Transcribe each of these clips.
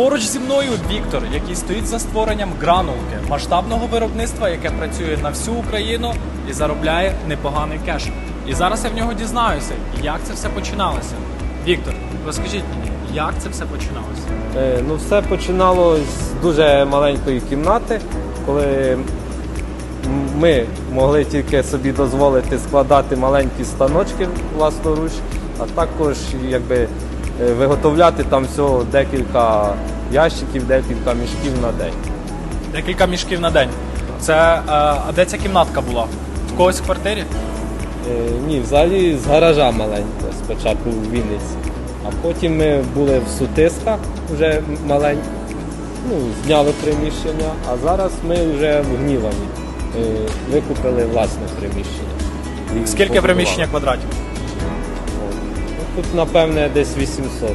Поруч зі мною Віктор, який стоїть за створенням гранулки, масштабного виробництва, яке працює на всю Україну і заробляє непоганий кеш. І зараз я в нього дізнаюся, як це все починалося. Віктор, розкажіть мені, як це все починалося? Е, Ну, все починалося з дуже маленької кімнати, коли ми могли тільки собі дозволити складати маленькі станочки власноруч, а також якби виготовляти там всього декілька ящиків, декілька мішків на день. Декілька мішків на день. Це е, а де ця кімнатка була? В когось в квартирі? Е, Ні, взагалі з гаража маленького спочатку в Вінниці. А потім ми були в сутисках вже маленькі, ну, зняли приміщення, а зараз ми вже в Гнівані е, викупили власне приміщення. І Скільки побудували. приміщення квадратів? Тут, напевне, десь 800.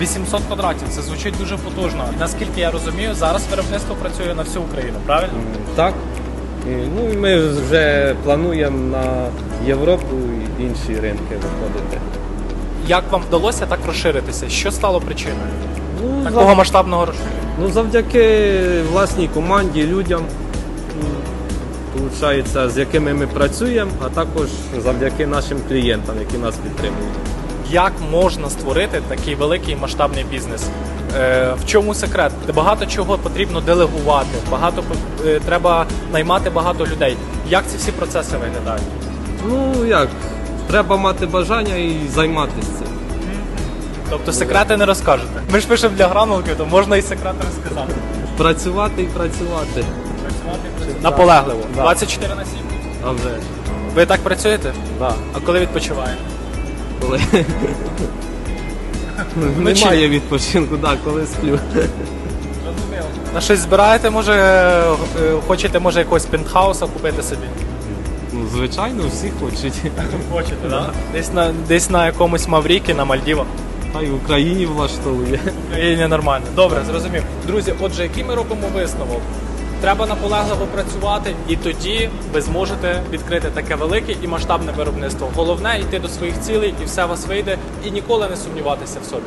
800 квадратів. Це звучить дуже потужно. Наскільки я розумію, зараз виробництво працює на всю Україну, правильно? М, Так. І, ну і ми вже плануємо на Європу і інші ринки виходити. Як вам вдалося так розширитися? Що стало причиною Ну, такого масштабного розширення? Ну, завдяки власній команді, людям, виходить, з якими ми працюємо, а також завдяки нашим клієнтам, які нас підтримують. Як можна створити такий великий масштабний бізнес? Е, в чому секрет? Багато чого потрібно делегувати, багато е, треба наймати багато людей. Як ці всі процеси виглядають? Ну як, треба мати бажання і займатися цим. Тобто секрети не розкажете. Ми ж пишемо для гранулки, то можна і секрети розказати. Працювати і працювати. Наполегливо. 24 на 7. А вже ж. Ви так працюєте? Да. А коли відпочиваєте? Коли... Вночі. Немає відпочинку, да, коли сплю. На щось збираєте, може, е, хочете, може, якогось пентхауса купити собі? Ну, звичайно, всі хочуть. Хочете, так? Десь на десь на якомусь Маврікі, на Мальдівах. Та й в Україні влаштовує. В Україні нормально. Добре, зрозумів. Друзі, отже, який ми робимо висновок? Треба наполегливо працювати, і тоді ви зможете відкрити таке велике і масштабне виробництво. Головне йти до своїх цілей, і все у вас вийде, і ніколи не сумніватися в собі.